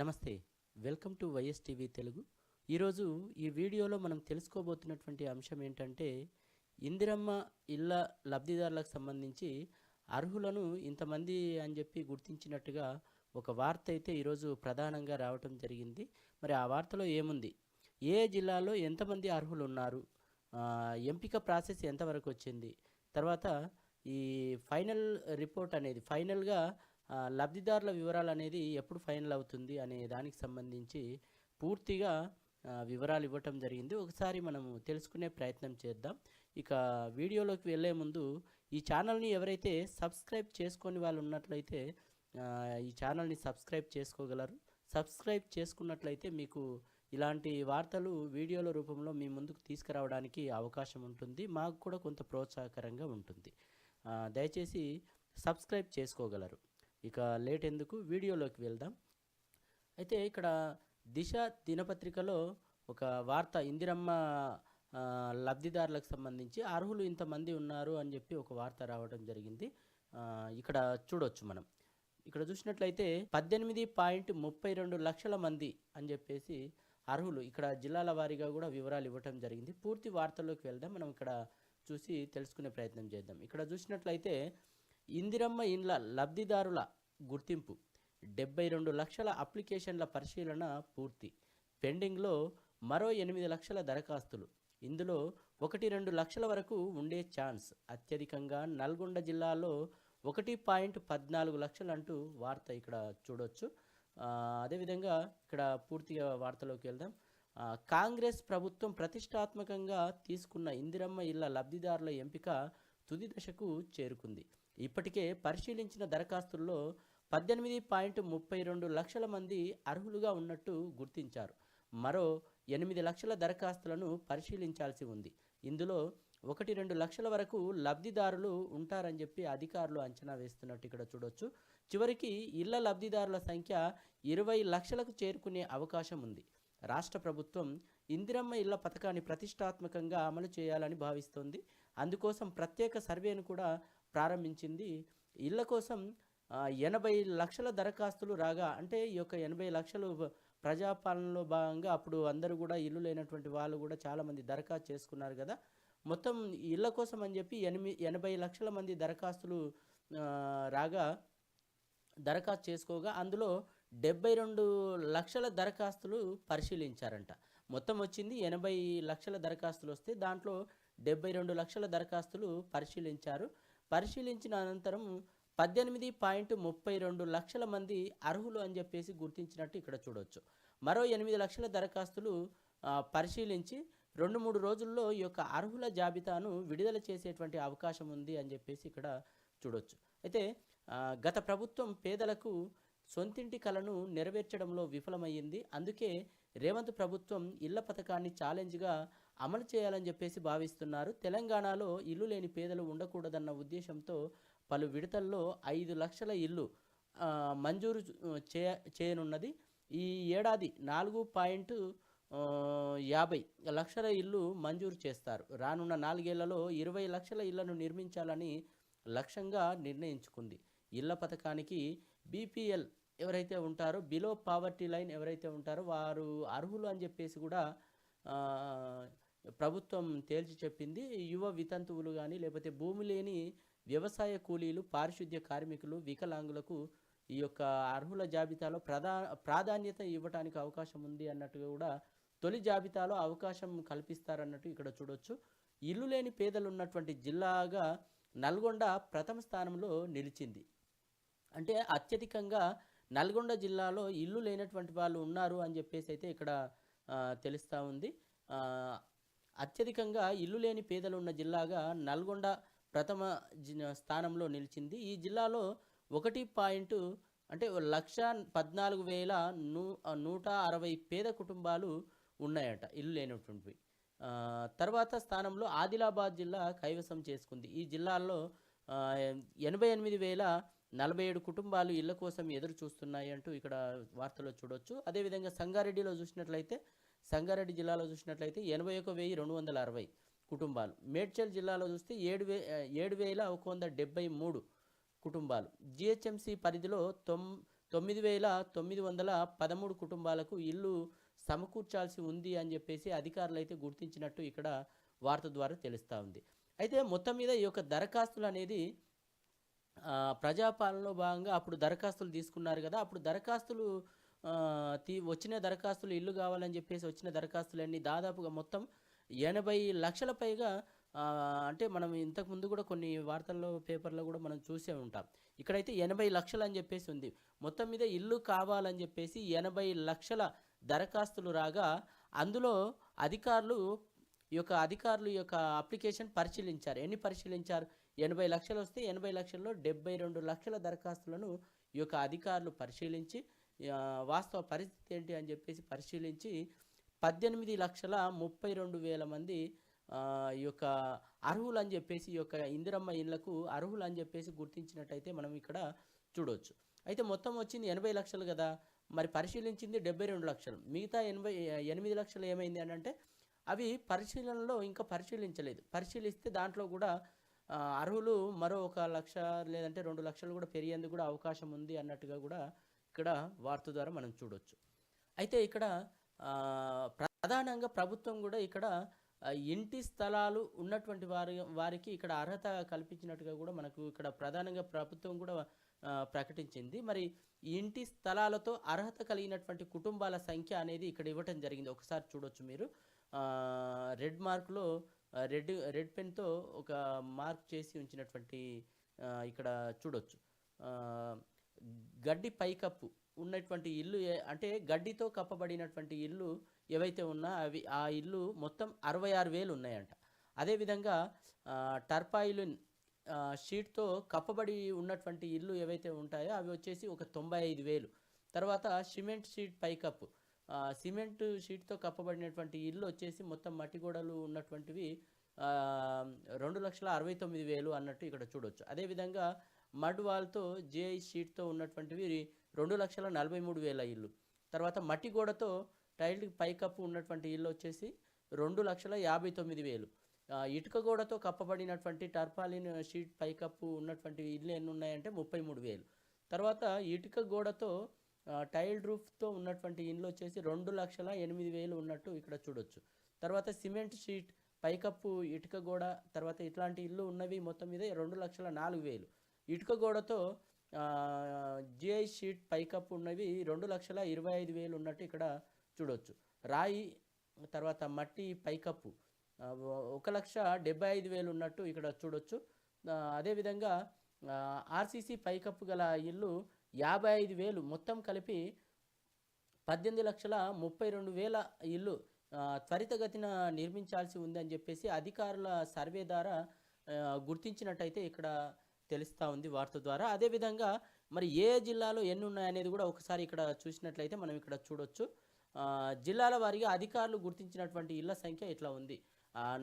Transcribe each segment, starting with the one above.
నమస్తే welcome to YS TV Telugu. ఈరోజు ఈ వీడియోలో మనం తెలుసుకోబోతున్నటువంటి అంశం ఏంటంటే ఇందిరమ్మ ఇళ్ళ లబ్ధిదారులకు సంబంధించి అర్హులను ఇంతమంది అని చెప్పి గుర్తించినట్టుగా ఒక వార్త అయితే ఈరోజు ప్రధానంగా రావటం జరిగింది. మరి ఆ వార్తలో ఏముంది? ఏ జిల్లాలో ఎంతమంది అర్హులు ఉన్నారు ఎంపిక ప్రాసెస్ ఎంతవరకు వచ్చింది? తర్వాత ఈ ఫైనల్ రిపోర్ట్ అనేది ఫైనల్గా లబ్ధిదారుల వివరాలు అనేది ఎప్పుడు ఫైనల్ అవుతుంది అనే దానికి సంబంధించి పూర్తిగా వివరాలు ఇవ్వటం జరిగింది. ఒకసారి మనము తెలుసుకునే ప్రయత్నం చేద్దాం. ఇక వీడియోలోకి వెళ్ళే ముందు ఈ ఛానల్ని ఎవరైతే సబ్స్క్రైబ్ చేసుకొని వాళ్ళు ఉన్నట్లయితే ఈ ఛానల్ని సబ్స్క్రైబ్ చేసుకోగలరు. సబ్స్క్రైబ్ చేసుకున్నట్లయితే మీకు ఇలాంటి వార్తలు వీడియోల రూపంలో మీ ముందుకు తీసుకురావడానికి అవకాశం ఉంటుంది. మాకు కూడా కొంత ప్రోత్సాహకరంగా ఉంటుంది. దయచేసి సబ్స్క్రైబ్ చేసుకోగలరు. ఇక లేట్ ఎందుకు? వీడియోలోకి వెళ్దాం. అయితే ఇక్కడ దిశ దినపత్రికలో ఒక వార్త ఇందిరమ్మ లబ్ధిదారులకు సంబంధించి అర్హులు ఇంతమంది ఉన్నారు అని చెప్పి ఒక వార్త రావడం జరిగింది. ఇక్కడ చూడొచ్చు మనం. ఇక్కడ చూసినట్లయితే పద్దెనిమిది పాయింట్ ముప్పై రెండు లక్షల మంది అని చెప్పేసి అర్హులు ఇక్కడ జిల్లాల వారీగా కూడా వివరాలు ఇవ్వటం జరిగింది. పూర్తి వార్తల్లోకి వెళ్దాం. మనం ఇక్కడ చూసి తెలుసుకునే ప్రయత్నం చేద్దాం. ఇక్కడ చూసినట్లయితే ఇందిరమ్మ ఇండ్ల లబ్ధిదారుల గుర్తింపు. డెబ్బై రెండు లక్షల అప్లికేషన్ల పరిశీలన పూర్తి. పెండింగ్లో మరో ఎనిమిది లక్షల దరఖాస్తులు. ఇందులో ఒకటి రెండు లక్షల వరకు ఉండే ఛాన్స్. అత్యధికంగా నల్గొండ జిల్లాలో ఒకటి పాయింట్ పద్నాలుగు లక్షలు అంటూ వార్త ఇక్కడ చూడొచ్చు. అదేవిధంగా ఇక్కడ పూర్తిగా వార్తలోకి వెళ్దాం. కాంగ్రెస్ ప్రభుత్వం ప్రతిష్టాత్మకంగా తీసుకున్న ఇందిరమ్మ ఇళ్ళ లబ్ధిదారుల ఎంపిక తుది దశకు చేరుకుంది. ఇప్పటికే పరిశీలించిన దరఖాస్తుల్లో పద్దెనిమిది పాయింట్ ముప్పై రెండు లక్షల మంది అర్హులుగా ఉన్నట్టు గుర్తించారు. మరో ఎనిమిది లక్షల దరఖాస్తులను పరిశీలించాల్సి ఉంది. ఇందులో ఒకటి రెండు లక్షల వరకు లబ్ధిదారులు ఉంటారని చెప్పి అధికారులు అంచనా వేస్తున్నట్టు ఇక్కడ చూడొచ్చు. చివరికి ఇళ్ళ లబ్ధిదారుల సంఖ్య ఇరవై లక్షలకు చేరుకునే అవకాశం ఉంది. రాష్ట్ర ప్రభుత్వం ఇందిరమ్మ ఇళ్ళ పథకాన్ని ప్రతిష్టాత్మకంగా అమలు చేయాలని భావిస్తోంది. అందుకోసం ప్రత్యేక సర్వేను కూడా ప్రారంభించింది. ఇళ్ళ కోసం ఎనభై లక్షల దరఖాస్తులు రాగా అంటే ఈ యొక్క ఎనభై లక్షలు ప్రజాపాలనలో భాగంగా అప్పుడు అందరూ కూడా ఇల్లు లేనటువంటి వాళ్ళు కూడా చాలామంది దరఖాస్తు చేసుకున్నారు కదా. మొత్తం ఇళ్ళ కోసం అని చెప్పి ఎనిమిది ఎనభై లక్షల మంది దరఖాస్తులు రాగా దరఖాస్తు చేసుకోగా అందులో డెబ్బై రెండు లక్షల దరఖాస్తులు పరిశీలించారంట. మొత్తం వచ్చింది ఎనభై లక్షల దరఖాస్తులు వస్తే దాంట్లో డెబ్బై రెండు లక్షల దరఖాస్తులు పరిశీలించారు. పరిశీలించిన అనంతరం పద్దెనిమిది పాయింట్ ముప్పై రెండు లక్షల మంది అర్హులు అని చెప్పేసి గుర్తించినట్టు ఇక్కడ చూడవచ్చు మరో ఎనిమిది లక్షల దరఖాస్తులు పరిశీలించి రెండు మూడు రోజుల్లో ఈ యొక్క అర్హుల జాబితాను విడుదల చేసేటువంటి అవకాశం ఉంది అని చెప్పేసి ఇక్కడ చూడవచ్చు అయితే గత ప్రభుత్వం పేదలకు సొంతింటి కలను నెరవేర్చడంలో విఫలమయ్యింది. అందుకే రేవంత్ ప్రభుత్వం ఇళ్ళ పథకాన్ని ఛాలెంజ్గా అమలు చేయాలని చెప్పేసి భావిస్తున్నారు. తెలంగాణలో ఇల్లు లేని పేదలు ఉండకూడదన్న ఉద్దేశంతో పలు విడతల్లో ఐదు లక్షల ఇల్లు మంజూరు చే చేయనున్నది. ఈ ఏడాది నాలుగు పాయింట్ యాభై లక్షల ఇల్లు మంజూరు చేస్తారు. రానున్న నాలుగేళ్ళలో ఇరవై లక్షల ఇళ్ళను నిర్మించాలని లక్ష్యంగా నిర్ణయించుకుంది. ఇళ్ళ పథకానికి బీపీఎల్ ఎవరైతే ఉంటారో బిలో పావర్టీ లైన్ ఎవరైతే ఉంటారో వారు అర్హులు అని చెప్పేసి కూడా ప్రభుత్వం తేల్చి చెప్పింది యువ వితంతువులు కానీ లేకపోతే భూమి లేని వ్యవసాయ కూలీలు పారిశుద్ధ్య కార్మికులు వికలాంగులకు ఈ యొక్క అర్హుల జాబితాలో ప్రధా ప్రాధాన్యత ఇవ్వడానికి అవకాశం ఉంది అన్నట్టుగా కూడా తొలి జాబితాలో అవకాశం కల్పిస్తారన్నట్టు ఇక్కడ చూడొచ్చు. ఇల్లు లేని పేదలు ఉన్నటువంటి జిల్లాగా నల్గొండ ప్రథమ స్థానంలో నిలిచింది. అంటే అత్యధికంగా నల్గొండ జిల్లాలో ఇల్లు లేనటువంటి వాళ్ళు ఉన్నారు అని చెప్పేసి అయితే ఇక్కడ తెలుస్తూ ఉంది. అత్యధికంగా ఇల్లు లేని పేదలు ఉన్న జిల్లాగా నల్గొండ ప్రథమ జి- స్థానంలో నిలిచింది. ఈ జిల్లాలో ఒకటి పాయింట్ అంటే లక్ష పద్నాలుగు వేల నూ నూట అరవై పేద కుటుంబాలు ఉన్నాయట ఇల్లు లేనటువంటివి. తర్వాత స్థానంలో ఆదిలాబాద్ జిల్లా కైవసం చేసుకుంది. ఈ జిల్లాలో ఎనభై ఎనిమిది వేల నలభై ఏడు కుటుంబాలు ఇళ్ళ కోసం ఎదురు చూస్తున్నాయి అంటూ ఇక్కడ వార్తలో చూడొచ్చు. అదేవిధంగా సంగారెడ్డిలో చూసినట్లయితే సంగారెడ్డి జిల్లాలో చూసినట్లయితే ఎనభై ఒక వెయ్యి రెండు వందల అరవై కుటుంబాలు. మేడ్చల్ జిల్లాలో చూస్తే ఏడు వే ఏడు వేల ఒక వంద డెబ్బై మూడు కుటుంబాలు. జిహెచ్ఎంసి పరిధిలో తొమ్ తొమ్మిది వేల తొమ్మిది వందల పదమూడు కుటుంబాలకు ఇల్లు సమకూర్చాల్సి ఉంది అని చెప్పేసి అధికారులు అయితే గుర్తించినట్టు ఇక్కడ వార్త ద్వారా తెలుస్తూ ఉంది. అయితే మొత్తం మీద ఈ యొక్క దరఖాస్తులు అనేది ప్రజాపాలనలో భాగంగా అప్పుడు దరఖాస్తులు తీసుకున్నారు కదా అప్పుడు దరఖాస్తులు వచ్చిన దరఖాస్తులు ఇల్లు కావాలని చెప్పేసి వచ్చిన దరఖాస్తులన్నీ దాదాపుగా మొత్తం ఎనభై లక్షల పైగా అంటే మనం ఇంతకు ముందు కూడా కొన్ని వార్తల్లో పేపర్లో కూడా మనం చూసే ఉంటాం. ఇక్కడైతే ఎనభై లక్షలు అని చెప్పేసి ఉంది. మొత్తం మీద ఇల్లు కావాలని చెప్పేసి ఎనభై లక్షల దరఖాస్తులు రాగా అందులో అధికారులు ఈ యొక్క అధికారులు ఈ యొక్క అప్లికేషన్ పరిశీలించారు. ఎన్ని పరిశీలించారు? ఎనభై లక్షలు వస్తే ఎనభై లక్షల్లో డెబ్బై రెండు లక్షల దరఖాస్తులను ఈ యొక్క అధికారులు పరిశీలించి వాస్తవ పరిస్థితి ఏంటి అని చెప్పేసి పరిశీలించి పద్దెనిమిది లక్షల ముప్పై రెండు వేల మంది ఈ యొక్క అర్హులు అని చెప్పేసి ఈ యొక్క ఇందిరమ్మ ఇళ్ళకు అర్హులు అని చెప్పేసి గుర్తించినట్టయితే మనం ఇక్కడ చూడవచ్చు అయితే మొత్తం వచ్చింది ఎనభై లక్షలు కదా. మరి పరిశీలించింది డెబ్బై రెండు లక్షలు. మిగతా ఎనభై ఎనిమిది లక్షలు ఏమైంది అని అంటే అవి పరిశీలనలో ఇంకా పరిశీలించలేదు. పరిశీలిస్తే దాంట్లో కూడా అర్హులు మరో ఒక లక్ష లేదంటే రెండు లక్షలు కూడా పెరిగేందుకు కూడా అవకాశం ఉంది అన్నట్టుగా కూడా ఇక్కడ వార్త ద్వారా మనం చూడొచ్చు. అయితే ఇక్కడ ప్రధానంగా ప్రభుత్వం కూడా ఇక్కడ ఇంటి స్థలాలు ఉన్నటువంటి వారి వారికి ఇక్కడ అర్హత కల్పించినట్టుగా కూడా మనకు ఇక్కడ ప్రధానంగా ప్రభుత్వం కూడా ప్రకటించింది. మరి ఇంటి స్థలాలతో అర్హత కలిగినటువంటి కుటుంబాల సంఖ్య అనేది ఇక్కడ ఇవ్వటం జరిగింది. ఒకసారి చూడొచ్చు మీరు. రెడ్ మార్క్లో రెడ్ రెడ్ పెన్తో ఒక మార్క్ చేసి ఉంచినటువంటి ఇక్కడ చూడొచ్చు. గడ్డి పైకప్పు ఉన్నటువంటి ఇల్లు అంటే గడ్డితో కప్పబడినటువంటి ఇల్లు ఏవైతే ఉన్నా అవి ఆ ఇల్లు మొత్తం అరవై ఆరు వేలు ఉన్నాయంట. అదేవిధంగా టర్పాయిలు షీట్తో కప్పబడి ఉన్నటువంటి ఇల్లు ఏవైతే ఉంటాయో అవి వచ్చేసి ఒక తొంభై ఐదు వేలు. తర్వాత సిమెంట్ షీట్ పైకప్పు. సిమెంట్ షీట్తో కప్పబడినటువంటి ఇల్లు వచ్చేసి మొత్తం మట్టి గోడలు ఉన్నటువంటివి రెండు లక్షల అరవై తొమ్మిది వేలు అన్నట్టు ఇక్కడ చూడొచ్చు. అదేవిధంగా మడ్ వాల్తో జేఐ షీట్తో ఉన్నటువంటివి రెండు లక్షల నలభై మూడు వేల ఇల్లు. తర్వాత మట్టి గోడతో టైల్డ్ పైకప్పు ఉన్నటువంటి ఇల్లు వచ్చేసి రెండు లక్షల యాభై తొమ్మిది వేలు. ఇటుక గోడతో కప్పబడినటువంటి టర్పాలిన్ షీట్ పైకప్పు ఉన్నటువంటి ఇల్లు ఎన్ని ఉన్నాయంటే ముప్పై మూడు వేలు. తర్వాత ఇటుక గోడతో టైల్డ్ రూఫ్తో ఉన్నటువంటి ఇండ్లు వచ్చేసి రెండు లక్షల ఎనిమిది వేలు ఉన్నట్టు ఇక్కడ చూడొచ్చు. తర్వాత సిమెంట్ షీట్ పైకప్పు ఇటుక గోడ తర్వాత ఇట్లాంటి ఇల్లు ఉన్నవి మొత్తం మీద రెండు లక్షల నాలుగు వేలు. ఇటుక గోడతో జిఐ షీట్ పైకప్పు ఉన్నవి రెండు లక్షల ఇరవై ఐదు వేలు ఉన్నట్టు ఇక్కడ చూడవచ్చు రాయి తర్వాత మట్టి పైకప్పు. ఒక లక్ష డెబ్బై ఐదు వేలు ఉన్నట్టు ఇక్కడ చూడొచ్చు. అదేవిధంగా ఆర్సీసీ పైకప్పు గల ఇల్లు యాభై ఐదు వేలు. మొత్తం కలిపి పద్దెనిమిది లక్షల ముప్పై రెండు వేల ఇల్లు త్వరితగతిన నిర్మించాల్సి ఉందని చెప్పేసి అధికారుల సర్వే ద్వారా గుర్తించినట్టయితే ఇక్కడ తెలుస్తూ ఉంది వార్త ద్వారా. అదేవిధంగా మరి ఏ జిల్లాలో ఎన్ని ఉన్నాయనేది కూడా ఒకసారి ఇక్కడ చూసినట్లయితే మనం ఇక్కడ చూడొచ్చు. జిల్లాల వారీగా అధికారులు గుర్తించినటువంటి ఇళ్ళ సంఖ్య ఇట్లా ఉంది.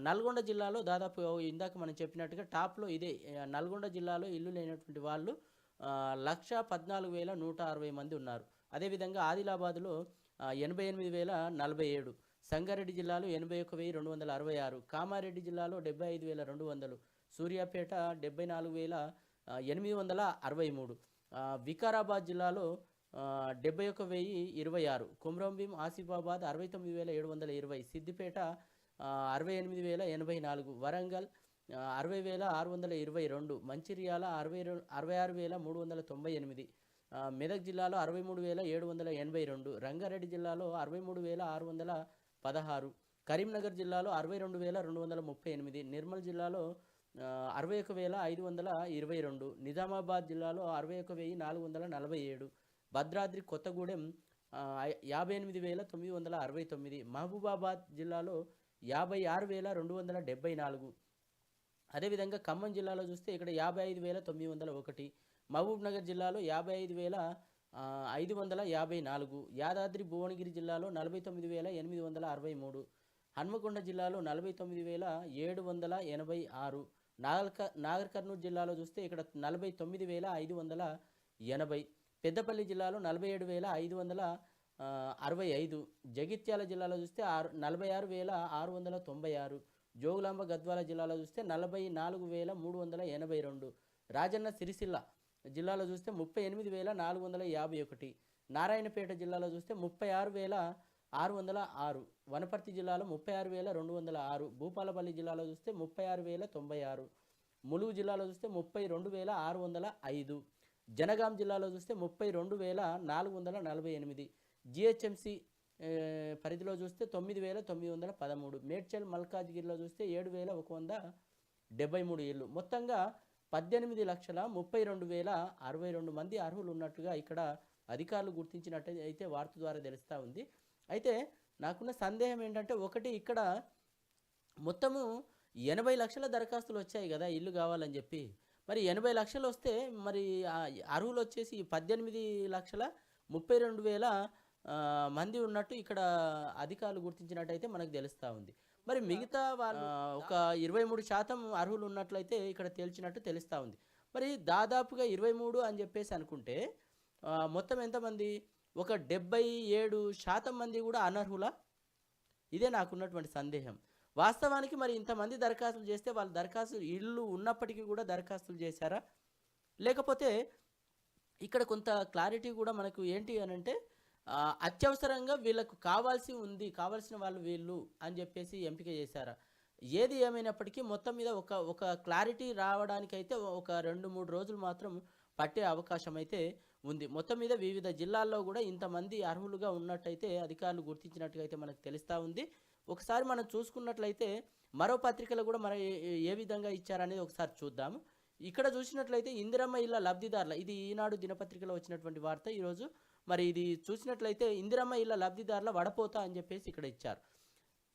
నల్గొండ జిల్లాలో దాదాపు ఇందాక మనం చెప్పినట్టుగా టాప్లో ఇదే నల్గొండ జిల్లాలో ఇల్లు లేనటువంటి వాళ్ళు లక్ష పద్నాలుగు వేల నూట అరవై మంది ఉన్నారు. అదేవిధంగా ఆదిలాబాద్లో ఎనభై ఎనిమిది వేల నలభై ఏడు సంగారెడ్డి జిల్లాలో ఎనభై ఒక వెయ్యి రెండు వందల అరవై ఆరు కామారెడ్డి జిల్లాలో డెబ్బై ఐదు వేల రెండు వందలు సూర్యాపేట డెబ్బై నాలుగు వేల ఎనిమిది వందల అరవై మూడు. వికారాబాద్ జిల్లాలో డెబ్బై ఒక వెయ్యి ఇరవై ఆరు. కుమ్రంభీం ఆసిఫాబాద్ అరవై తొమ్మిది వేల ఏడు వందల ఇరవై. సిద్దిపేట అరవై ఎనిమిది వేల ఎనభై నాలుగు. వరంగల్ అరవై వేల ఆరు వందల ఇరవై రెండు. మంచిర్యాల అరవై అరవై ఆరు వేల మూడు వందల తొంభై ఎనిమిది. మెదక్ జిల్లాలో అరవై మూడు వేల ఏడు వందల ఎనభై రెండు. రంగారెడ్డి జిల్లాలో అరవై మూడు వేల ఆరు వందల పదహారు. కరీంనగర్ జిల్లాలో అరవై రెండు వేల రెండు వందల ముప్పై ఎనిమిది. నిర్మల్ జిల్లాలో అరవై ఒక వేల ఐదు వందల ఇరవై రెండు. నిజామాబాద్ జిల్లాలో అరవై ఒక వెయ్యి నాలుగు వందల నలభై ఏడు. భద్రాద్రి కొత్తగూడెం యాభై ఎనిమిది వేల తొమ్మిది వందల అరవై తొమ్మిది. మహబూబాబాద్ జిల్లాలో యాభై ఆరు వేల రెండు వందల డెబ్బై నాలుగు. అదేవిధంగా ఖమ్మం జిల్లాలో చూస్తే ఇక్కడ యాభై ఐదు వేల తొమ్మిది వందల ఒకటి. మహబూబ్నగర్ జిల్లాలో యాభై ఐదు వేల ఐదు వందల యాభై నాలుగు. యాదాద్రి భువనగిరి జిల్లాలో నలభై తొమ్మిది వేల ఎనిమిది వందల అరవై మూడు. హన్మకొండ జిల్లాలో నలభై తొమ్మిది వేల ఏడు వందల ఎనభై ఆరు. నాగర్ నాగర్ కర్నూలు జిల్లాలో చూస్తే ఇక్కడ నలభై తొమ్మిది వేల ఐదు వందల ఎనభై పెద్దపల్లి జిల్లాలో నలభై ఏడు వేల ఐదు వందల అరవై ఐదు జగిత్యాల జిల్లాలో చూస్తే ఆరు నలభై ఆరు వేల ఆరు వందల తొంభై ఆరు జోగులాంబ గద్వాల జిల్లాలో చూస్తే నలభై నాలుగు వేల మూడు వందల ఎనభై రెండు రాజన్న సిరిసిల్ల జిల్లాలో చూస్తే ముప్పై ఎనిమిది వేల నాలుగు వందల యాభై ఒకటి నారాయణపేట జిల్లాలో చూస్తే ముప్పై ఆరు వేల ఆరు వందల ఆరు వనపర్తి జిల్లాలో ముప్పై ఆరు వేల రెండు వందల ఆరు భూపాలపల్లి జిల్లాలో చూస్తే ముప్పై ఆరు వేల తొంభై ఆరు ములుగు జిల్లాలో చూస్తే ముప్పై రెండు వేల ఆరు వందల ఐదు జనగాం జిల్లాలో చూస్తే ముప్పై రెండు వేల నాలుగు వందల నలభై ఎనిమిది జిహెచ్ఎంసి పరిధిలో చూస్తే తొమ్మిది వేల తొమ్మిది వందల పదమూడు మేడ్చల్ మల్కాజ్గిరిలో చూస్తే ఏడు వేల ఒక వంద డెబ్బై మూడు ఇళ్ళు మొత్తంగా పద్దెనిమిది లక్షల ముప్పై రెండు వేల అరవై రెండు మంది అర్హులు ఉన్నట్టుగా ఇక్కడ అధికారులు గుర్తించినట్టు అయితే వార్త ద్వారా తెలుస్తూ ఉంది. అయితే నాకున్న సందేహం ఏంటంటే ఒకటి ఇక్కడ మొత్తము ఎనభై లక్షల దరఖాస్తులు వచ్చాయి కదా ఇల్లు కావాలని చెప్పి. మరి ఎనభై లక్షలు వస్తే మరి అర్హులు వచ్చేసి పద్దెనిమిది లక్షల ముప్పై రెండు వేల మంది ఉన్నట్టు ఇక్కడ అధికారులు గుర్తించినట్టయితే మనకు తెలుస్తూ ఉంది. మరి మిగతా వాళ్ళు ఒక ఇరవై మూడు శాతం అర్హులు ఉన్నట్లయితే ఇక్కడ తేల్చినట్టు తెలుస్తూ ఉంది. మరి దాదాపుగా ఇరవై మూడు అని చెప్పేసి అనుకుంటే మొత్తం ఎంతమంది? ఒక డెబ్బై ఏడు శాతం మంది కూడా అనర్హులా? ఇదే నాకున్నటువంటి సందేహం. వాస్తవానికి మరి ఇంతమంది దరఖాస్తులు చేస్తే వాళ్ళు దరఖాస్తులు ఇల్లు ఉన్నప్పటికీ కూడా దరఖాస్తులు చేశారా? లేకపోతే ఇక్కడ కొంత క్లారిటీ కూడా మనకు ఏంటి అని అంటే అత్యవసరంగా వీళ్ళకు కావాల్సి ఉంది కావాల్సిన వాళ్ళు వీళ్ళు అని చెప్పేసి ఎంపిక చేశారా? ఏది ఏమైనప్పటికీ మొత్తం మీద ఒక ఒక క్లారిటీ రావడానికైతే ఒక రెండు మూడు రోజులు మాత్రం పట్టే అవకాశం అయితే ఉంది. మొత్తం మీద వివిధ జిల్లాల్లో కూడా ఇంతమంది అర్హులుగా ఉన్నట్టయితే అధికారులు గుర్తించినట్టుగా అయితే మనకు తెలుస్తూ ఉంది. ఒకసారి మనం చూసుకున్నట్లయితే మరో పత్రికలు కూడా మన ఏ- విధంగా ఇచ్చారనేది ఒకసారి చూద్దాము ఇక్కడ చూసినట్లయితే ఇందిరమ్మ ఇళ్ళ లబ్ధిదారుల ఇది ఈనాడు దినపత్రికలో వచ్చినటువంటి వార్త ఈరోజు. మరి ఇది చూసినట్లయితే ఇందిరమ్మ ఇళ్ళ లబ్ధిదారుల వడపోత అని చెప్పేసి ఇక్కడ ఇచ్చారు.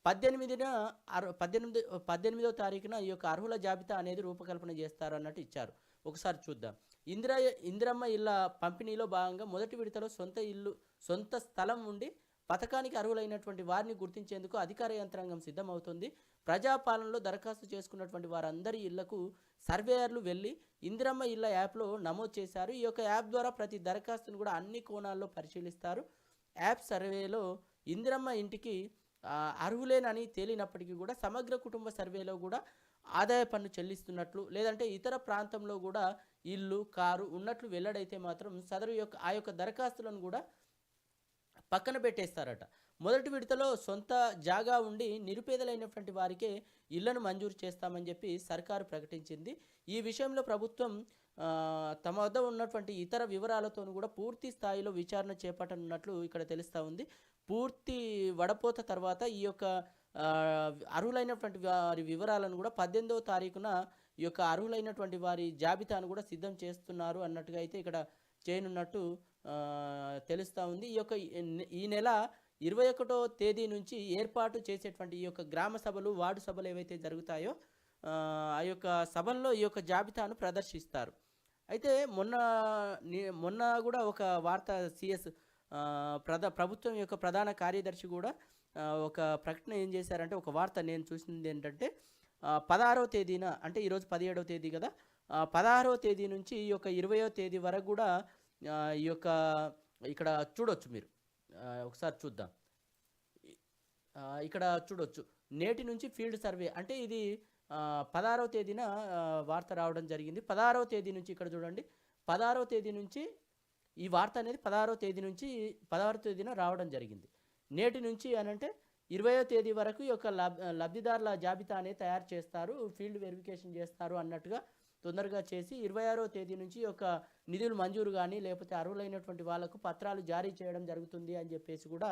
పద్దెనిమిదిన పద్దెనిమిది పద్దెనిమిదో తారీఖున ఈ యొక్క అర్హుల జాబితా అనేది రూపకల్పన చేస్తారు అన్నట్టు ఇచ్చారు. ఒకసారి చూద్దాం. ఇందిరా ఇందిరమ్మ ఇళ్ళ పంపిణీలో భాగంగా మొదటి విడతలో సొంత ఇల్లు సొంత స్థలం ఉండి పథకానికి అర్హులైనటువంటి వారిని గుర్తించేందుకు అధికార యంత్రాంగం సిద్ధమవుతుంది. ప్రజాపాలనలో దరఖాస్తు చేసుకున్నటువంటి వారందరి ఇళ్ళకు సర్వేయర్లు వెళ్ళి ఇందిరమ్మ ఇళ్ళ యాప్లో నమోదు చేశారు. ఈ యొక్క యాప్ ద్వారా ప్రతి దరఖాస్తును కూడా అన్ని కోణాల్లో పరిశీలిస్తారు. యాప్ సర్వేలో ఇందిరమ్మ ఇంటికి అర్హులేనని తేలినప్పటికీ కూడా సమగ్ర కుటుంబ సర్వేలో కూడా ఆదాయ పన్ను చెల్లిస్తున్నట్లు లేదంటే ఇతర ప్రాంతంలో కూడా ఇల్లు కారు ఉన్నట్లు వెల్లడైతే మాత్రం సదరు యొక్క ఆ యొక్క దరఖాస్తులను కూడా పక్కన పెట్టేస్తారట. మొదటి విడతలో సొంత జాగా ఉండి నిరుపేదలైనటువంటి వారికే ఇళ్ళను మంజూరు చేస్తామని చెప్పి సర్కారు ప్రకటించింది. ఈ విషయంలో ప్రభుత్వం తమ వద్ద ఉన్నటువంటి ఇతర వివరాలతో కూడా పూర్తి స్థాయిలో విచారణ చేపట్టనున్నట్లు ఇక్కడ తెలుస్తూ ఉంది. పూర్తి వడపోత తర్వాత ఈ యొక్క అర్హులైనటువంటి వారి వివరాలను కూడా పద్దెనిమిదవ తారీఖున ఈ యొక్క అర్హులైనటువంటి వారి జాబితాను కూడా సిద్ధం చేస్తున్నారు అన్నట్టుగా అయితే ఇక్కడ చేయనున్నట్టు తెలుస్తూ ఉంది. ఈ యొక్క ఈ నెల ఇరవై ఒకటో తేదీ నుంచి ఏర్పాటు చేసేటువంటి ఈ యొక్క గ్రామ సభలు వార్డు సభలు ఏవైతే జరుగుతాయో ఆ, యొక్క సభల్లో ఈ యొక్క జాబితాను ప్రదర్శిస్తారు. అయితే మొన్న మొన్న కూడా ఒక వార్త సిఎస్ ప్రధా ప్రభుత్వం యొక్క ప్రధాన కార్యదర్శి కూడా ఒక ప్రకటన ఏం చేశారంటే ఒక వార్త నేను చూసింది ఏంటంటే పదహారవ తేదీన అంటే ఈరోజు పదిహేడవ తేదీ కదా పదహారవ తేదీ నుంచి ఈ యొక్క ఇరవయో తేదీ వరకు కూడా ఈ యొక్క ఇక్కడ చూడొచ్చు మీరు. ఒకసారి చూద్దాం. ఇక్కడ చూడొచ్చు. నేటి నుంచి ఫీల్డ్ సర్వే అంటే ఇది పదహారవ తేదీన వార్త రావడం జరిగింది. పదహారవ తేదీ నుంచి ఇక్కడ చూడండి. పదహారవ తేదీ నుంచి ఈ వార్త అనేది పదహారవ తేదీ నుంచి పదహారవ తేదీన రావడం జరిగింది. నేటి నుంచి అనంటే ఇరవయో తేదీ వరకు ఈ యొక్క లబ్ లబ్ధిదారుల జాబితా అనేది తయారు చేస్తారు ఫీల్డ్ వెరిఫికేషన్ చేస్తారు అన్నట్టుగా తొందరగా చేసి ఇరవై ఆరో తేదీ నుంచి ఒక నిధులు మంజూరు కానీ లేకపోతే అర్హులైనటువంటి వాళ్ళకు పత్రాలు జారీ చేయడం జరుగుతుంది అని చెప్పేసి కూడా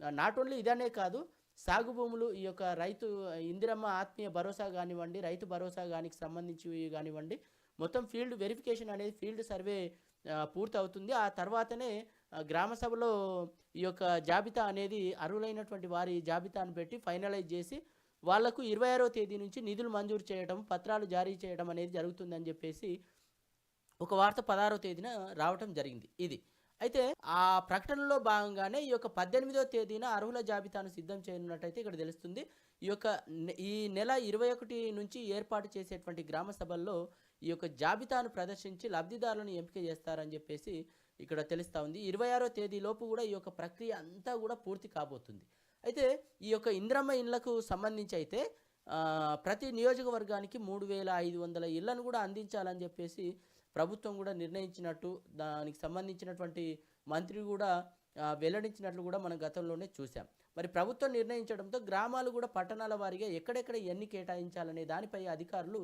నాట్ ఓన్లీ ఇదనే కాదు సాగు భూములు ఈ యొక్క రైతు ఇందిరమ్మ ఆత్మీయ భరోసా కానివ్వండి రైతు భరోసా కానికి సంబంధించి కానివ్వండి మొత్తం ఫీల్డ్ వెరిఫికేషన్ అనేది ఫీల్డ్ సర్వే పూర్తవుతుంది. పూర్తి అవుతుంది ఆ తర్వాతనే గ్రామ సభలో ఈ యొక్క జాబితా అనేది అర్హులైనటువంటి వారి జాబితాను పెట్టి ఫైనలైజ్ చేసి వాళ్ళకు ఇరవై ఆరో తేదీ నుంచి నిధులు మంజూరు చేయడం పత్రాలు జారీ చేయడం అనేది జరుగుతుందని చెప్పేసి ఒక వార్త పదహారో తేదీన రావటం జరిగింది. ఇది అయితే ఆ ప్రకటనలో భాగంగానే ఈ యొక్క పద్దెనిమిదో తేదీన అర్హుల జాబితాను సిద్ధం చేయనున్నట్టయితే ఇక్కడ తెలుస్తుంది. ఈ యొక్క ఈ నెల ఇరవై ఒకటి నుంచి ఏర్పాటు చేసేటువంటి గ్రామ సభల్లో ఈ యొక్క జాబితాను ప్రదర్శించి లబ్ధిదారులను ఎంపిక చేస్తారని చెప్పేసి ఇక్కడ తెలుస్తూ ఉంది. ఇరవై ఆరో తేదీలోపు కూడా ఈ యొక్క ప్రక్రియ అంతా కూడా పూర్తి కాబోతుంది. అయితే ఈ యొక్క ఇంద్రమ్మ ఇళ్ళకు సంబంధించి అయితే ప్రతి నియోజకవర్గానికి మూడు వేల ఐదు వందల ఇళ్ళను కూడా అందించాలని చెప్పేసి ప్రభుత్వం కూడా నిర్ణయించినట్టు దానికి సంబంధించినటువంటి మంత్రి కూడా వెల్లడించినట్లు కూడా మనం గతంలోనే చూసాం మరి ప్రభుత్వం నిర్ణయించడంతో గ్రామాలు కూడా పట్టణాల వారిగా ఎక్కడెక్కడ ఎన్ని కేటాయించాలనే దానిపై అధికారులు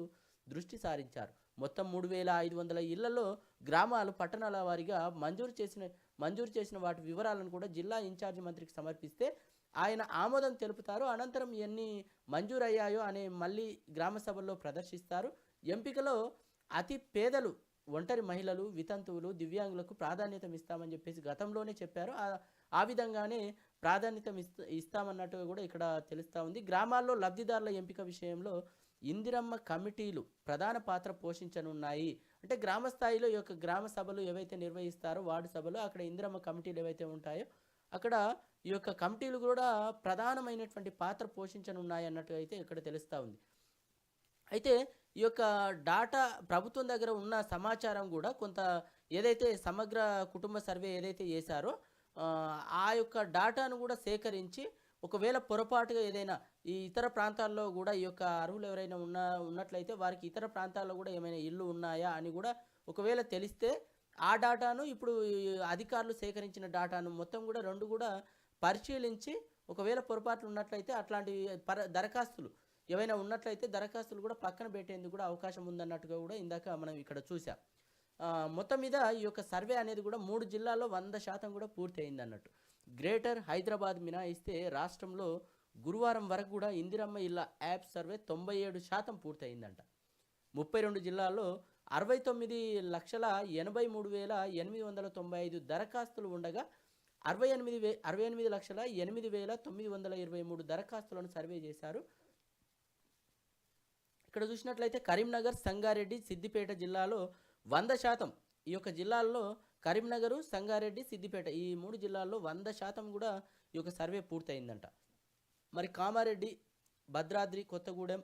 దృష్టి సారించారు. మొత్తం మూడు వేల ఐదు వందల ఇళ్ళలో గ్రామాలు పట్టణాల వారీగా మంజూరు చేసిన మంజూరు చేసిన వాటి వివరాలను కూడా జిల్లా ఇన్ఛార్జి మంత్రికి సమర్పిస్తే ఆయన ఆమోదం తెలుపుతారు. అనంతరం ఎన్ని మంజూరు అయ్యాయో అనే మళ్ళీ గ్రామ సభల్లో ప్రదర్శిస్తారు. ఎంపికలో అతి పేదలు ఒంటరి మహిళలు వితంతువులు దివ్యాంగులకు ప్రాధాన్యత ఇస్తామని చెప్పేసి గతంలోనే చెప్పారు. ఆ- విధంగానే ప్రాధాన్యత ఇస్తామన్నట్టుగా కూడా ఇక్కడ తెలుస్తూ ఉంది. గ్రామాల్లో లబ్ధిదారుల ఎంపిక విషయంలో ఇందిరమ్మ కమిటీలు ప్రధాన పాత్ర పోషించనున్నాయి. అంటే గ్రామ స్థాయిలో ఈ యొక్క గ్రామ సభలు ఏవైతే నిర్వహిస్తారో వార్డు సభలు అక్కడ ఇందిరమ్మ కమిటీలు ఏవైతే ఉంటాయో అక్కడ ఈ యొక్క కమిటీలు కూడా ప్రధానమైనటువంటి పాత్ర పోషించనున్నాయి అన్నట్టు అయితే ఇక్కడ తెలుస్తూ ఉంది. అయితే ఈ యొక్క డాటా ప్రభుత్వం దగ్గర ఉన్న సమాచారం కూడా కొంత ఏదైతే సమగ్ర కుటుంబ సర్వే ఏదైతే చేశారో ఆ, ఆ యొక్క డాటాను కూడా సేకరించి ఒకవేళ పొరపాటుగా ఏదైనా ఈ ఇతర ప్రాంతాల్లో కూడా ఈ యొక్క అర్హులు ఎవరైనా ఉన్న ఉన్నట్లయితే వారికి ఇతర ప్రాంతాల్లో కూడా ఏమైనా ఇల్లు ఉన్నాయా అని కూడా ఒకవేళ తెలిస్తే ఆ డాటాను ఇప్పుడు అధికారులు సేకరించిన డాటాను మొత్తం కూడా రెండు కూడా పరిశీలించి ఒకవేళ పొరపాట్లు ఉన్నట్లయితే అట్లాంటి పర దరఖాస్తులు ఏవైనా ఉన్నట్లయితే దరఖాస్తులు కూడా పక్కన పెట్టేందుకు కూడా అవకాశం ఉందన్నట్టుగా కూడా ఇందాక మనం ఇక్కడ చూసాం మొత్తం మీద ఈ యొక్క సర్వే అనేది కూడా మూడు జిల్లాల్లో వంద శాతం కూడా పూర్తి అయింది అన్నట్టు గ్రేటర్ హైదరాబాద్ మినహాయిస్తే రాష్ట్రంలో గురువారం వరకు కూడా ఇందిరమ్మ ఇళ్ళ యాప్ సర్వే తొంభై ఏడు శాతం పూర్తయిందంట. ముప్పై రెండు జిల్లాల్లో అరవై తొమ్మిది లక్షల ఎనభై మూడు వేల ఎనిమిది వందల తొంభై ఐదు దరఖాస్తులు ఉండగా అరవై ఎనిమిది వే అరవై ఎనిమిది లక్షల ఎనిమిది వేల తొమ్మిది వందల ఇరవై మూడు దరఖాస్తులను సర్వే చేశారు. ఇక్కడ చూసినట్లయితే కరీంనగర్ సంగారెడ్డి సిద్దిపేట జిల్లాలో వంద శాతం ఈ యొక్క జిల్లాల్లో కరీంనగర్ సంగారెడ్డి సిద్దిపేట ఈ మూడు జిల్లాల్లో వంద శాతం కూడా ఈ యొక్క సర్వే పూర్తయిందంట. మరి కామారెడ్డి భద్రాద్రి కొత్తగూడెం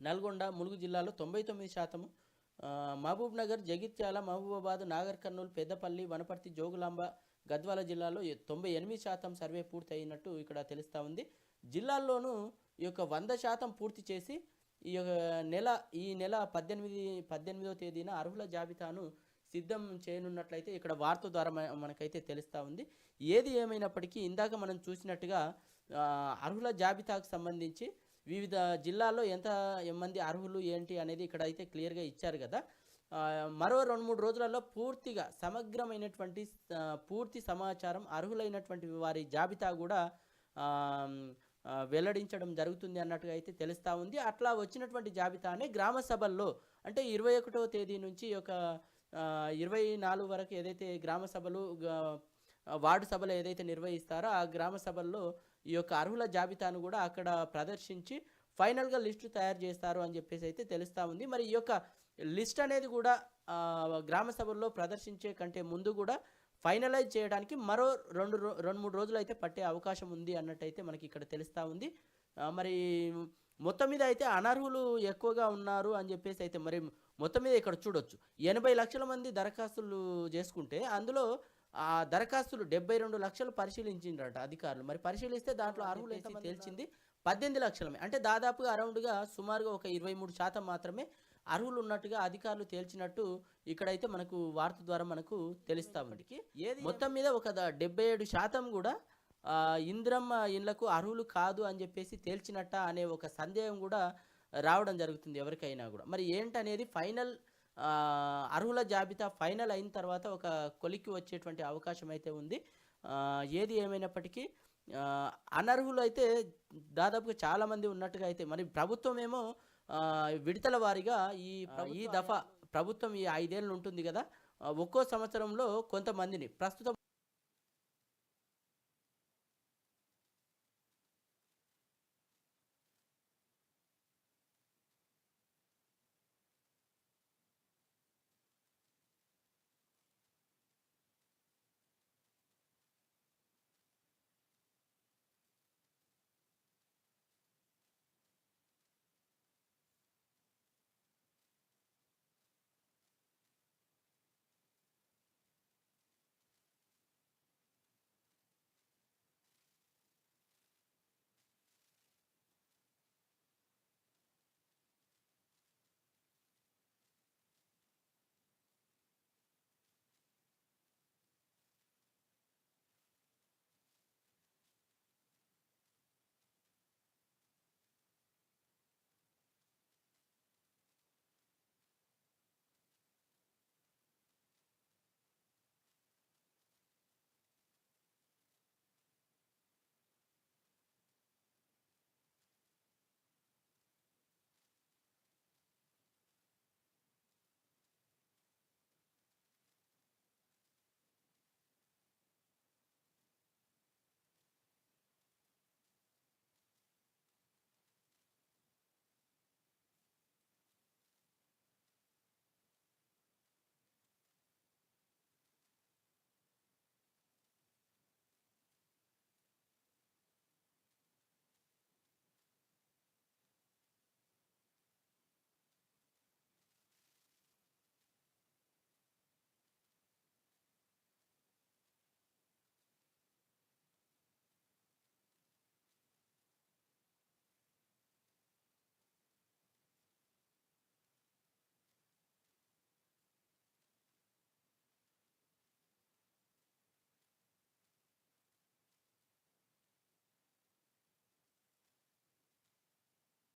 నల్గొండ ములుగు జిల్లాలో తొంభై తొమ్మిది శాతము మహబూబ్ నగర్ జగిత్యాల మహబూబాబాద్ నాగర్ కర్నూలు పెద్దపల్లి వనపర్తి జోగులాంబ గద్వాల జిల్లాలో తొంభై ఎనిమిది శాతం సర్వే పూర్తి అయినట్టు ఇక్కడ తెలుస్తూ ఉంది. జిల్లాల్లోనూ ఈ యొక్క వంద శాతం పూర్తి చేసి ఈ యొక్క నెల ఈ నెల పద్దెనిమిది పద్దెనిమిదో తేదీన అర్హుల జాబితాను సిద్ధం చేయనున్నట్లయితే ఇక్కడ వార్త ద్వారా మనకైతే తెలుస్తూ ఉంది. ఏది ఏమైనప్పటికీ ఇందాక మనం చూసినట్టుగా అర్హుల జాబితాకు సంబంధించి వివిధ జిల్లాల్లో ఎంత మంది అర్హులు ఏంటి అనేది ఇక్కడ అయితే క్లియర్గా ఇచ్చారు కదా. మరో రెండు మూడు రోజులలో పూర్తిగా సమగ్రమైనటువంటి పూర్తి సమాచారం అర్హులైనటువంటి వారి జాబితా కూడా వెల్లడించడం జరుగుతుంది అన్నట్టుగా అయితే తెలుస్తూ ఉంది. అట్లా వచ్చినటువంటి జాబితానే గ్రామ సభల్లో అంటే ఇరవై ఒకటో తేదీ నుంచి ఒక ఇరవై నాలుగు వరకు ఏదైతే గ్రామ సభలు వార్డు సభలు ఏదైతే నిర్వహిస్తారో ఆ గ్రామ సభల్లో ఈ యొక్క అర్హుల జాబితాను కూడా అక్కడ ప్రదర్శించి ఫైనల్గా లిస్టు తయారు చేస్తారు అని చెప్పేసి అయితే తెలుస్తూ ఉంది. మరి ఈ యొక్క లిస్ట్ అనేది కూడా గ్రామ సభల్లో ప్రదర్శించే కంటే ముందు కూడా ఫైనలైజ్ చేయడానికి మరో రెండు రో- రెండు మూడు రోజులు అయితే పట్టే అవకాశం ఉంది అన్నట్టయితే మనకి ఇక్కడ తెలుస్తూ ఉంది. మరి మొత్తం మీద అయితే అనర్హులు ఎక్కువగా ఉన్నారు అని చెప్పేసి అయితే మరి మొత్తం మీద ఇక్కడ చూడొచ్చు. ఎనభై లక్షల మంది దరఖాస్తులు చేసుకుంటే అందులో ఆ దరఖాస్తులు డెబ్బై రెండు లక్షలు పరిశీలించిండ్రట అధికారులు. మరి పరిశీలిస్తే దాంట్లో అర్హులు అయితే తేల్చింది? పద్దెనిమిది లక్షలమే. అంటే దాదాపుగా అరౌండ్గా సుమారుగా ఒక ఇరవై మూడు శాతం మాత్రమే అర్హులు ఉన్నట్టుగా అధికారులు తేల్చినట్టు ఇక్కడైతే మనకు వార్త ద్వారా మనకు తెలుస్తా ఉంది. మొత్తం మీద ఒక డెబ్బై ఏడు శాతం కూడా ఇందిరమ్మ ఇళ్ళకు అర్హులు కాదు అని చెప్పేసి తేల్చినట్ట అనే ఒక సందేహం కూడా రావడం జరుగుతుంది ఎవరికైనా కూడా. మరి ఏంటనేది ఫైనల్ అర్హుల జాబితా ఫైనల్ అయిన తర్వాత ఒక కొలిక్కి వచ్చేటువంటి అవకాశం అయితే ఉంది ఏది ఏమైనప్పటికీ అనర్హులు అయితే దాదాపుగా చాలామంది ఉన్నట్టుగా అయితే మరి ప్రభుత్వం ఏమో విడతల వారీగా ఈ ఈ దఫా ప్రభుత్వం ఈ ఐదేళ్ళు ఉంటుంది కదా ఒక్కో సంవత్సరంలో కొంతమందిని ప్రస్తుతం